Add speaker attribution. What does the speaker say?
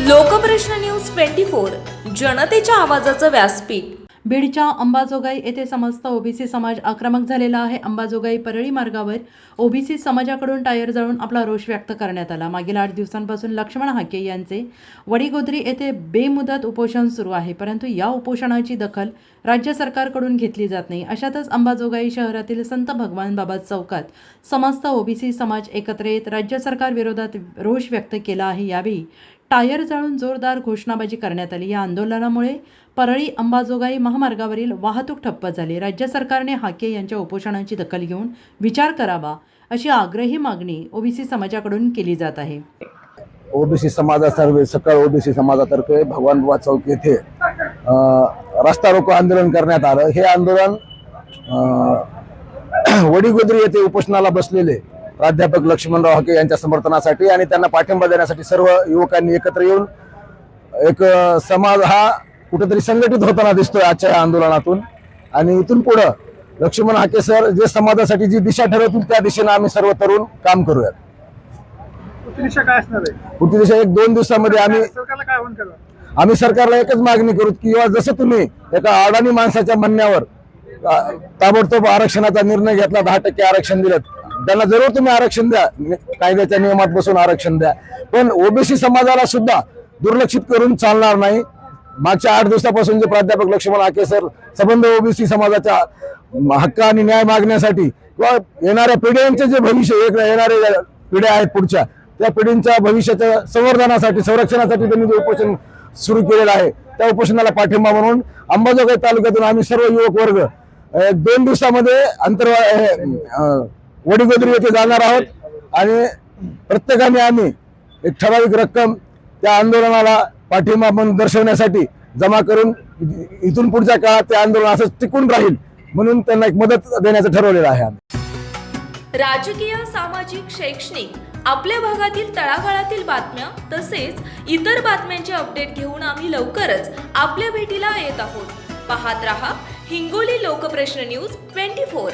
Speaker 1: Lokprashna news twenty four जनतेच्या आवाजाचं व्यासपीठ.
Speaker 2: बीडच्या अंबाजोगाई येथे समस्त ओबीसी समाज आक्रमक झालेला आहे. अंबाजोगाई परळी मार्गावर ओबीसी समाजाकडून टायर जाळून आपला रोष व्यक्त करण्यात आला. मागील आठ दिवसांपासून लक्ष्मण हाके यांचे वडीगोद्री येथे बेमुदत उपोषण सुरू आहे. परंतु या उपोषणाची दखल राज्य सरकारकडून घेतली जात नाही. अशातच अंबाजोगाई शहरातील संत भगवान बाबा चौकात समस्त ओबीसी समाज एकत्र येत राज्य सरकार विरोधात रोष व्यक्त केला आहे. यावेळी टायर जाळून जोरदार घोषणाबाजी करण्यात आली. या आंदोलनामुळे परळी अंबाजोगाई महामार्गावरील वाहतूक ठप्प झाली. राज्य सरकारने हाके यांच्या उपोषणाची दखल घेऊन विचार करावा अशी आग्रही मागणी ओबीसी समाजाकडून केली जात आहे.
Speaker 3: ओबीसी समाजातर्फे सकळ ओबीसी समाजातर्फे भगवान बुवा चौक येथे रस्ता रोको आंदोलन करण्यात आलं. हे आंदोलन वडीगोद्री येथे उपोषणाला बसलेले प्राध्यापक लक्ष्मणराव हाके यांच्या समर्थनासाठी आणि त्यांना पाठिंबा देण्यासाठी सर्व युवकांनी एकत्र येऊन एक समाज हा कुठेतरी संघटित होताना दिसतोय आजच्या या आंदोलनातून. आणि इथून पुढं लक्ष्मण हाके सर जे समाजासाठी जी दिशा ठरवतील त्या दिशेनं आम्ही सर्व तरुण काम करूयात.
Speaker 4: दिशा काय असणार आहे?
Speaker 3: पुढची दिशा एक दोन दिवसामध्ये आम्ही
Speaker 4: सरकारला काय आव्हान करा
Speaker 3: आम्ही सरकारला एकच मागणी करू की किंवा जसं तुम्ही एका अडाणी माणसाच्या म्हणण्यावर ताबडतोब आरक्षणाचा निर्णय घेतला दहा टक्के आरक्षण दिलं त्यांना जरूर तुम्ही आरक्षण द्या. कायद्याच्या नियमात बसून आरक्षण द्या. पण ओबीसी समाजाला सुद्धा दुर्लक्षित करून चालणार नाही. मागच्या आठ दिवसापासून जे प्राध्यापक लक्ष्मण आके सर संबंध ओबीसी समाजाच्या हक्क आणि न्याय मागण्यासाठी किंवा येणाऱ्या पिढ्यांचे जे भविष्य एक- पिढ्या आहेत पुढच्या त्या पिढींच्या भविष्याच्या संवर्धनासाठी संरक्षणासाठी त्यांनी जे उपोषण सुरू केलेलं आहे त्या उपोषणाला पाठिंबा म्हणून अंबाजोगाई तालुक्यातून आम्ही सर्व युवक वर्ग दोन दिवसामध्ये अंतर वडीगोद्री येथे जाणार आहोत. आणि प्रत्येकाने आम्ही एक ठराविक रक्कम त्या आंदोलनाला पाठिंबा म्हणून दर्शवण्यासाठी जमा करून इथून पुढच्या काळात ते आंदोलन असंच टिकून राहील म्हणून त्यांना एक मदत देण्याचं ठरवलेलं आहे आम्ही.
Speaker 1: राजकीय सामाजिक शैक्षणिक आपल्या भागातील तळागाळातील बातम्या तसेच इतर बातम्यांचे अपडेट घेऊन आम्ही लवकरच आपल्या भेटीला येत आहोत. पाहत रहा Hingoli Lokprashna news twenty four.